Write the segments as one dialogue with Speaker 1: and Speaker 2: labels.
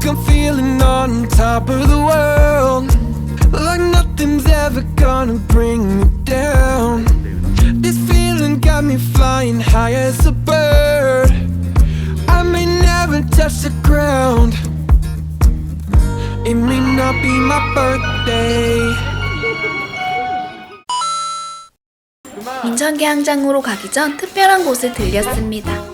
Speaker 1: smoke, I'm feeling on top of the world. Like nothing's ever gonna bring me down. This feeling got me flying high as a bird. I may never touch the ground. It may not be my birthday.
Speaker 2: 인천계양장으로 가기 전 특별한 곳을 들렸습니다.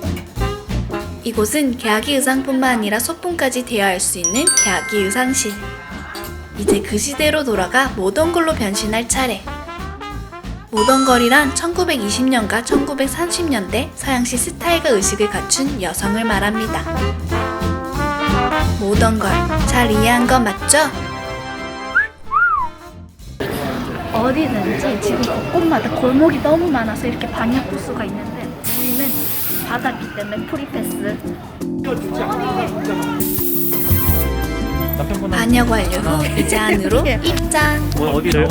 Speaker 2: 이곳은 계약이 의상뿐만 아니라 소품까지 대여할 수 있는 계약이 의상실. 이제 그 시대로 돌아가 모던 걸로 변신할 차례. 모던 걸이란 1920년과 1930년대 서양식 스타일과 의식을 갖춘 여성을 말합니다. 모던 걸, 잘 이해한 건 맞죠?
Speaker 3: 어디든지 지금 곳곳마다 골목이 너무 많아서 이렇게 방역 부스가 있는데 우리는 받았기 때문에 프리패스
Speaker 2: 반역 완료 후 이제 안으로 입장.
Speaker 4: 어디를?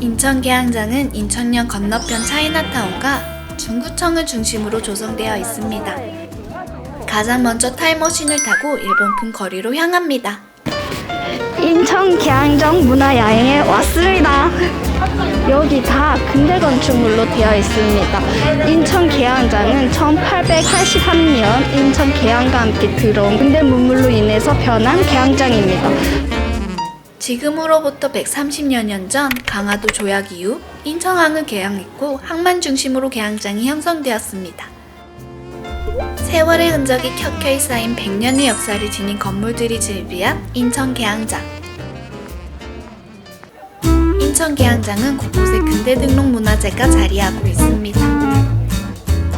Speaker 2: 인천 계양장은 인천역 건너편 차이나타운과 중구청을 중심으로 조성되어 있습니다. 가장 먼저 타임머신을 타고 일본풍 거리로 향합니다.
Speaker 3: 인천 계양정 문화여행에 왔습니다 여기 다 근대 건축물로 되어 있습니다 인천 계양장은 1883년 인천 계양과 함께 들어온 근대 문물로 인해서 변한 계양장입니다
Speaker 2: 지금으로부터 130여 년 전 강화도 조약 이후 인천항을 개항했고 항만 중심으로 계양장이 형성되었습니다. 세월의 흔적이 켜켜이 쌓인 100년의 역사를 지닌 건물들이 즐비한 인천 계양장. 인천 계양장은 곳곳에 근대 등록 문화재가 자리하고 있습니다.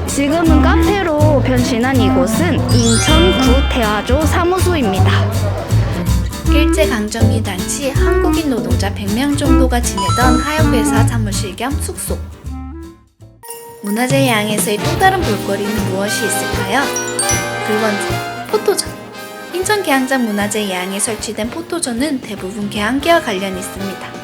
Speaker 3: 지금은 카페로 변신한 이곳은 인천구 대화조 사무소입니다
Speaker 2: 일제강점기 당시 한국인 노동자 100명 정도가 지내던 하역회사 사무실 겸 숙소. 문화재 양에서의 또 다른 볼거리는 무엇이 있을까요? 두 번째, 포토존. 인천 계양장 문화재 양에 설치된 포토존은 대부분 계양계와 관련이 있습니다.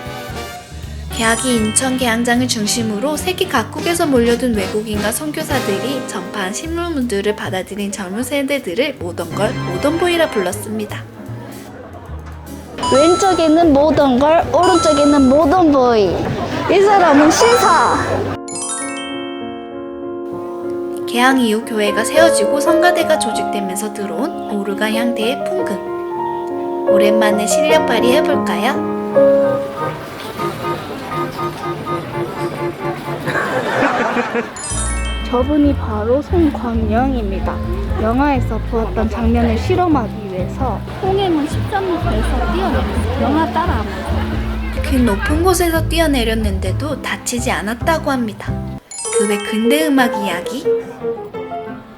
Speaker 2: 계약이 인천 계양장을 중심으로 세계 각국에서 몰려든 외국인과 선교사들이 전파한 신문들을 받아들인 젊은 세대들을 모던걸, 모던보이라 불렀습니다.
Speaker 3: 왼쪽에는 모던걸 오른쪽에는 모던보이 이 사람은 신사
Speaker 2: 개항 이후 교회가 세워지고 성가대가 조직되면서 들어온 오르간 향대의 풍금. 오랜만에 실력 발휘해볼까요?
Speaker 3: 저분이 바로 송광영입니다. 영화에서 보았던 장면을 실험하기 위해서 홍해문 13m에서 뛰어내렸어요. 영화 따라하면서.
Speaker 2: 그 높은 곳에서 뛰어내렸는데도 다치지 않았다고 합니다. 그 외 근대 음악 이야기,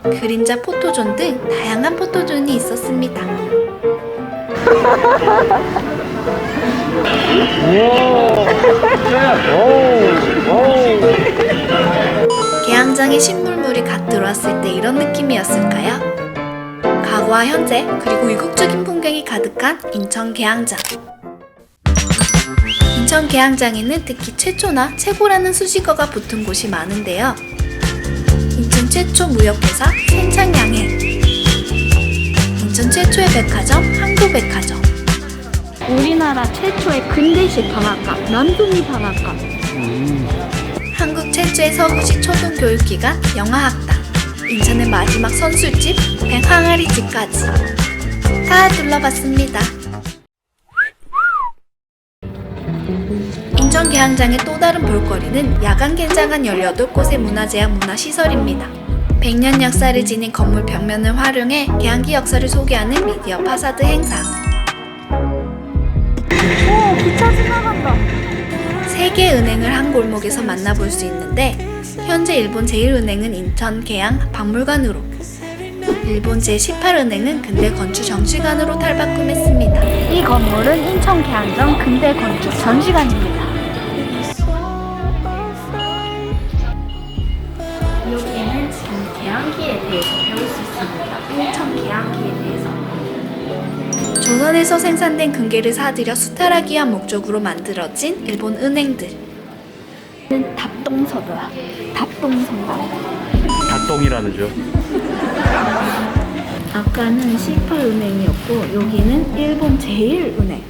Speaker 2: 그림자 포토존 등 다양한 포토존이 있었습니다. 개항 장에 신물물이 갓 들어왔을 때 이런 느낌이었을까요? 과거와 현재 그리고 이국적인 풍경이 가득한 인천 개항장. 인천 계양장에는 특히 최초나 최고라는 수식어가 붙은 곳이 많은데요. 인천 최초 무역회사 생창양행 인천 최초의 백화점 항구백화점
Speaker 3: 우리나라 최초의 근대식 방앗간 남동이 방앗간
Speaker 2: 한국 최초의 서구식 초등교육기관 영화학당 인천의 마지막 선술집 백항아리집까지 다 둘러봤습니다. 인천 계양장의 또 다른 볼거리는 야간 개장한 18곳의 문화재와 문화시설입니다. 100년 역사를 지닌 건물 벽면을 활용해 계양기 역사를 소개하는 미디어 파사드 행사.
Speaker 3: 오 기차 지나간다
Speaker 2: 세계은행을 한 골목에서 만나볼 수 있는데 현재 일본 제1은행은 인천 계양 박물관으로 일본 제18은행은 근대 건축 정시관으로 탈바꿈했습니다.
Speaker 3: 이 건물은 인천 계양정 근대 건축 전시관입니다. 여기는 지금 계양기에 대해서 배울 수 있습니다. 인천 계양기에 대해서
Speaker 2: 조선에서 생산된 금괴를 사들여 수탈하기 위한 목적으로 만들어진 일본 은행들.
Speaker 3: 답동서더라 답동서다
Speaker 4: 닭똥이라는 죠
Speaker 3: 아까는 18은행이었고 여기는 일본 제일은행.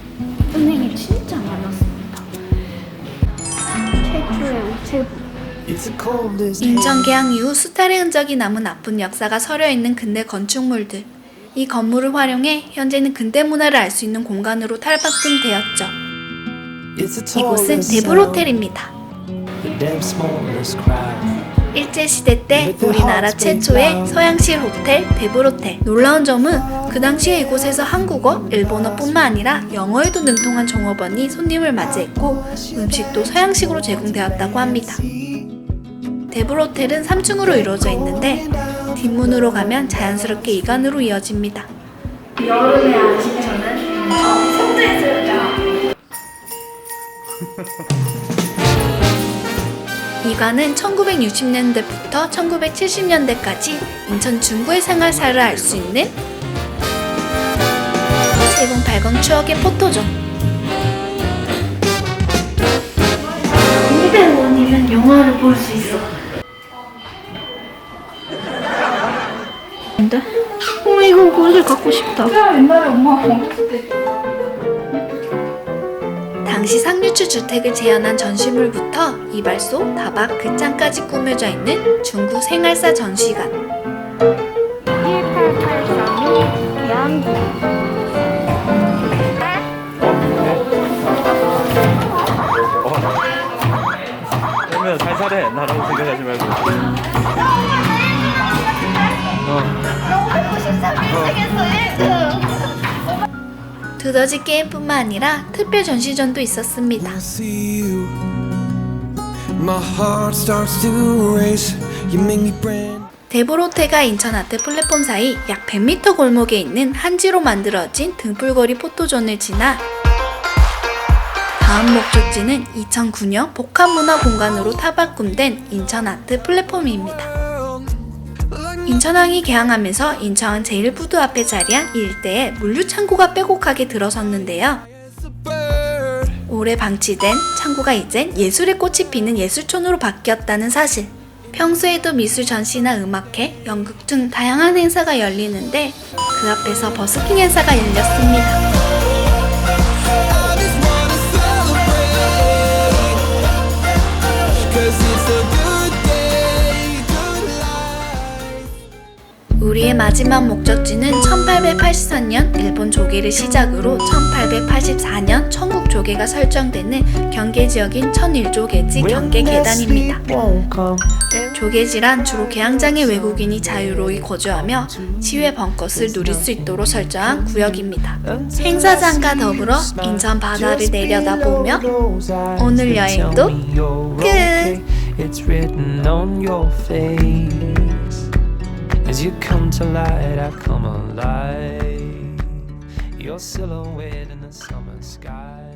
Speaker 3: 은행이 진짜 많았습니다. 최초의
Speaker 1: coldest
Speaker 2: 인천 개항 이후 수탈의 흔적이 남은 아픈 역사가 서려 있는 근대 건축물들. 이 건물을 활용해 현재는 근대 문화를 알 수 있는 공간으로 탈바꿈되었죠. 이곳은 데블 호텔입니다. 일제시대 때 우리나라 최초의 서양식 호텔 데브로텔 놀라운 점은 그 당시에 이곳에서 한국어, 일본어뿐만 아니라 영어에도 능통한 종업원이 손님을 맞이했고 음식도 서양식으로 제공되었다고 합니다. 데브로텔은 3층으로 이루어져 있는데 뒷문으로 가면 자연스럽게 이관으로 이어집니다.
Speaker 3: 여름에 아시면은 성대들이야.
Speaker 2: 이관은 1960년대부터 1970년대까지 인천 중구의 생활사를 알 수 있는 7080 추억의 포토존
Speaker 3: 200원이면 영화를 볼 수 있어. 근데? 어 근데 갖고 싶다. 옛날에 때.
Speaker 2: 당시 상류추 주택을 재현한 전시물부터 이발소, 다박, 극장까지 꾸며져 있는 중구 생활사 전시관
Speaker 3: 1883이 대한민국.
Speaker 4: 그러면 살살해 나라고 생각하지 말고
Speaker 2: 두더지 게임뿐만 아니라 특별 전시전도 있었습니다. 데브로테가 인천 아트 플랫폼 사이 약 100m 골목에 있는 한지로 만들어진 등불거리 포토존을 지나 다음 목적지는 2009년 복합문화공간으로 타바꿈된 인천 아트 플랫폼입니다. 인천항이 개항하면서 인천 제1부두 앞에 자리한 이 일대에 물류창고가 빼곡하게 들어섰는데요. 오래 방치된 창고가 이젠 예술의 꽃이 피는 예술촌으로 바뀌었다는 사실. 평소에도 미술 전시나 음악회, 연극 등 다양한 행사가 열리는데 그 앞에서 버스킹 행사가 열렸습니다. 마지막 목적지는 1884년 일본 조계를 시작으로 1884년 천국 조계가 설정되는 경계 지역인 천일조계지 경계 계단입니다. 조계지란 주로 개항장의 외국인이 자유로이 거주하며 지회 벙컷을 누릴 수 있도록 설정한 구역입니다. 행사장과 더불어 인천 바다를 내려다보며 오늘 여행도 끝!
Speaker 5: As you come to light, I come alive. Your silhouette in the summer sky.